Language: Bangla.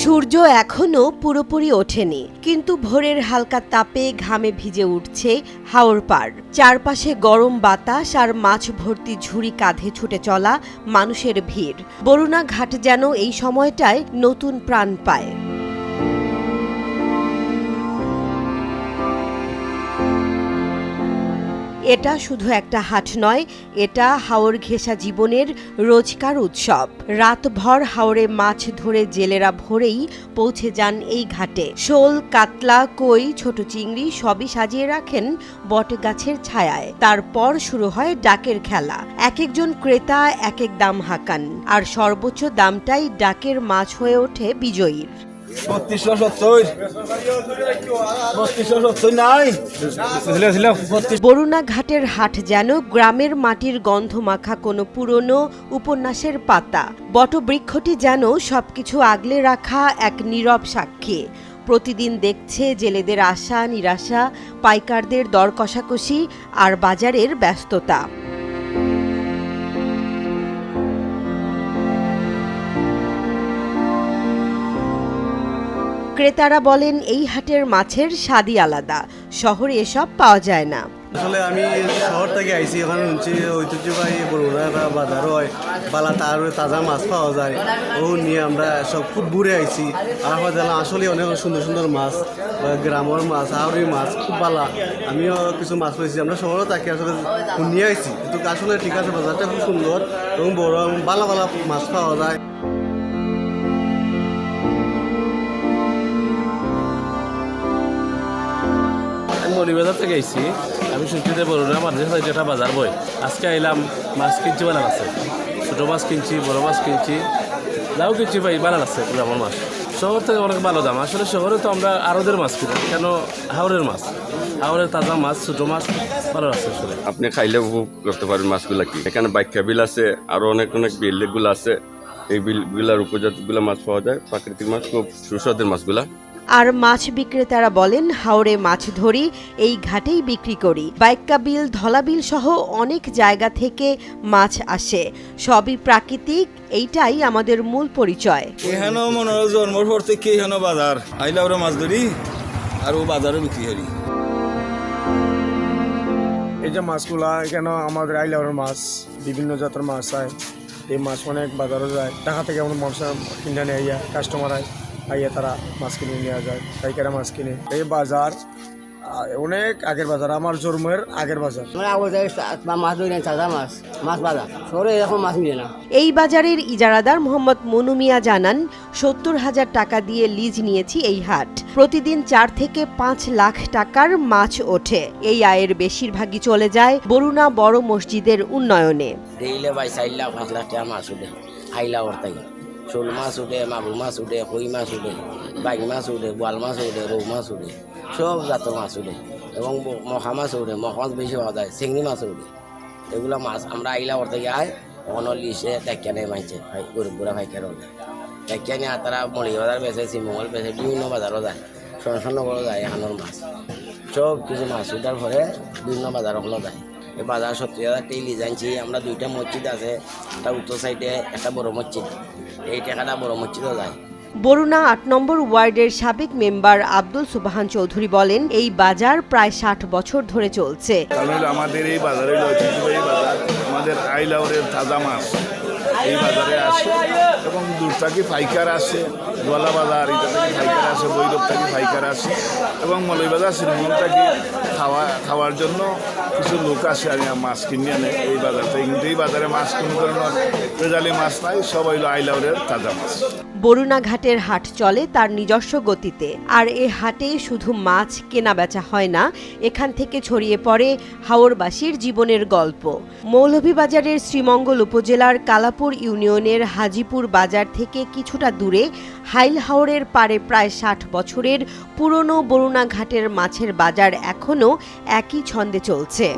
সূর্য এখনও পুরোপুরি ওঠেনি, কিন্তু ভোরের হালকা তাপে ঘামে ভিজে উঠছে হাওর পার চারপাশে গরম বাতাস আর মাছ ভর্তি ঝুড়ি কাঁধে ছুটে চলা মানুষের ভিড়। বরুণা ঘাট যেন এই সময়টায় নতুন প্রাণ পায়। এটা শুধু একটা হাট নয়, এটা হাওর ঘেঁষা জীবনের রোজকার উৎসব। রাতভর হাওরে মাছ ধরে জেলেরা ভোরেই পৌঁছে যান এই ঘাটে। শোল, কাতলা, কই, ছোট চিংড়ি সবই সাজিয়ে রাখেন বটগাছের ছায়ায়। তারপর শুরু হয় ডাকের খেলা। এক একজন ক্রেতা এক এক দাম হাঁকান, আর সর্বোচ্চ দামটাই ডাকের মাছ হয়ে ওঠে বিজয়ীর। সত্তর। বরুণা ঘাটের হাট যেন গ্রামের মাটির গন্ধ মাখা কোনো পুরনো উপন্যাসের পাতা। বটবৃক্ষটি যেন সবকিছু আগলে রাখা এক নীরব সাক্ষী। প্রতিদিন দেখছে জেলেদের আশা, নিরাশা, পাইকারদের দর কষাকষি আর বাজারের ব্যস্ততা। ক্রেতারা বলেন, এই হাটের মাছের স্বাদই আলাদা। শহরে এসব পাওয়া যায় না। আসলে আমি শহর থেকে আইছি ওখানে শুনছি ঐতিহ্যবাহী বরুণা বাজার হয়, বালা তার তাজা মাছ পাওয়া যায়। ও নিয়ে আমরা সব খুব ঘুরে আইছি। আর দেখলাম আসলে অনেক সুন্দর সুন্দর মাছ, গ্রামের মাছ আহরি মাছ, খুব বালা। আমিও কিছু মাছ পেয়েছি আমরা শহরে থাকি, আসলে নিয়ে আইছি। কিন্তু আসলে ঠিক আছে, বাজারটা খুব সুন্দর এবং বড় বালা বালা মাছ পাওয়া যায়। মৌলিবাজার থেকে আইছি। আমি শুনছি যে বড়রা মানুষের সাথে একটা বাজার বই। আজকে আইলাম মাছ কিনছি বানান আছে। ছোটো মাছ কিনছি, বড় মাছ কিনছি। যাও কিনছি ভাই, বানান আছে গ্রামের মাছ। শহর থেকে অনেক ভালো দাম আসলে শহরে তো আমরা আরদের মাছ কিনি, কেন হাওড়ের মাছ? হাওড়ের তাজা মাছ, ছোটো মাছ, ভালো আছে আসলে। আপনি খাইলে উপভোগ করতে পারেন মাছগুলা কি? এখানে বাইকা বিল আছে, আরও অনেক অনেক বিলগুলো আছে। এই বিলগুলার উপজাতিগুলো মাছ পাওয়া যায়, প্রাকৃতিক মাছ, খুব সুস্বাদের মাছগুলা। আর মাছ বিক্রেতারা বলেন হাওড়ে মাছ ধরি এই ঘাটেই বিক্রি করি। বাইক্কা বিল ধলা বিল সহ অনেক জায়গা থেকে মাছ আসে। সবই প্রাকৃতিক এইটাই আমাদের মূল পরিচয়। এখানে মনে হয় জন্মর পর থেকে এখানে বাজার। আইলে আমরা মাছ ধরি আর ও বাজারে বিক্রি করি। এই যে মাছগুলা এখানে আমাদের আইলাওয়ার মাছ বিভিন্ন জাতের মাছ হয় এই মাছ অনেক বাজারে যায়। ঢাকা থেকে আমরা মাছ কিনে নিয়ে আইয়া কাস্টমার আয়। আইয়া তারা মাছ কিনে নিয়ে যায় পাইকারা মাছ কিনে। এই বাজার অনেক আগের বাজার আমার জন্মের আগের বাজার। আমরা আগে মাছ ধরি না মাছ মাছ বাজা শহরে এরকম মাছ মিলে না। এই বাজারের ইজারাদার মোহাম্মদ মনুমিয়া জানান সত্তর হাজার টাকা দিয়ে লিজ নিয়েছি এই হাট। প্রতিদিন চার থেকে পাঁচ লাখ টাকার মাছ ওঠে। এই আয়ের বেশিরভাগই চলে যায় বরুণা বড় মসজিদের উন্নয়নে। শোল মাছ উঠে মাগুর মাছ উঠে কই মাছ উঠে, বাইক মাছ উঠে বোয়াল মাছ উঠে রৌ মাছ উঠে সব জাতের মাছ উঠে এবং মখা মাছ উঠে, মখা মাছ বেশি পাওয়া যায়, চিংড়ি মাছ উঠে। এগুলো মাছ আমরা আইলা ওর থেকে আয় ওখানে লিসে টেকিয়া নেই মাইছে গরিব বুড়া ভাইকার ওদের টেকিয়া নিয়ে তারা মলি বাজার বেছে শিমঙ্গল বেছে বিভিন্ন বাজারও যায় সনসনগরও যায় এখানোর মাছ। সব কিছু মাছ উঠার পরে বিভিন্ন বাজারগুলো যায়। বাজার সত্যি হাজার টেলি জানছি আমরা দুইটা মসজিদ আছে একটা উত্তর সাইডে একটা বড় মসজিদ। এই টাকাটা বড় মসজিদও যায়। বরুণা আট নম্বর ওয়ার্ডের সাবেক মেম্বার আব্দুল সুবাহান চৌধুরী বলেন এই বাজার প্রায় ষাট বছর ধরে চলছে। আমাদের এই বাজারের হলো ঐতিহ্যবাহী বাজার আমাদের আইলাউরের তাজা মাছ। এই বাজারে আসে এবং দূর থেকে পাইকার আসে গোয়ালা বাজার এটা থেকে পাইকার আসে বৈরব থেকে পাইকার আসে এবং মলই বাজার শ্রীমঙ্গল থেকে খাওয়া খাওয়ার জন্য কিছু লোক আসে আর মাছ কিনে আনে এই বাজার থেকে কিন্তু এই বাজারে মাছ কোনো ধরনের রেজালি মাছ নাই সব হইল আইলাউরের তাজা মাছ। বরুণা ঘাটের হাট চলে তার নিজস্ব গতিতে। আর এ হাটে শুধু মাছ কেনা বেচা হয় না এখান থেকে ছড়িয়ে পড়ে হাওরবাসীর জীবনের গল্প। মৌলভীবাজারের শ্রীমঙ্গল উপজেলার কালাপুর ইউনিয়নের হাজিপুর বাজার থেকে কিছুটা দূরে হাইল হাওরের পারে প্রায় ষাট বছরের পুরনো বরুণা ঘাটের মাছের বাজার এখনও একই ছন্দে চলছে।